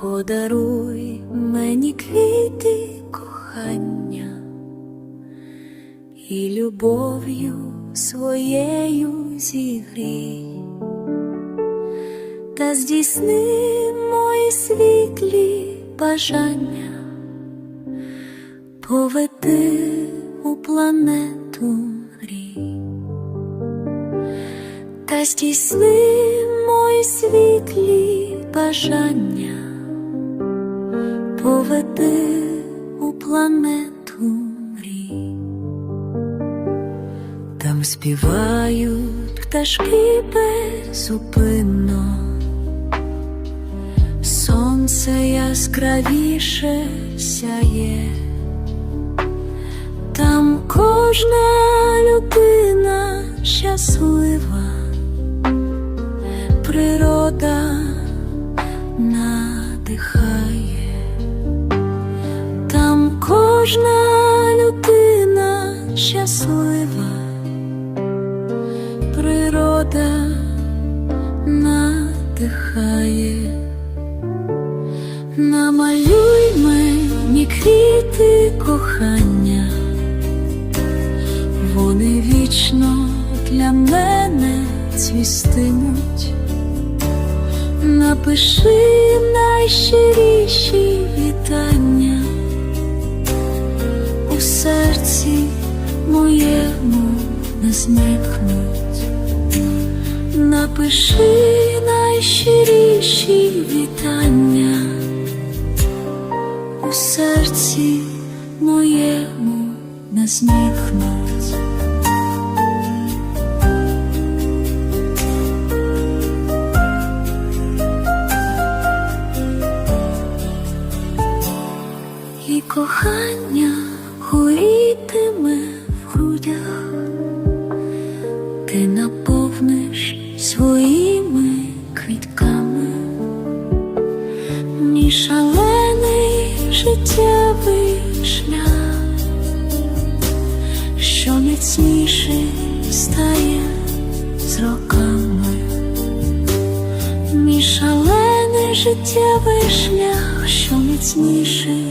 подаруй мені квіти кохання і любов'ю своєю зігрій, та здійсни мої світлі бажання, поведи у планету мрій, та здійсни мої світлі бажання, поведи у планету мрій. Там співають пташки безупинно, сонце яскравіше сяє, там кожна людина щаслива, природа надихає, кожна людина щаслива, природа надихає, намалюй мені квіти кохання, вони вічно для мене цвістимуть. Напиши найщиріші не зникнуть. Напиши найщиріші вітання у серці моєму не зникнуть. Кохання горітиме квітками, мій шалений життєвий шлях, що міцніший стає з роками, мій шалений життєвий шлях, що міцніший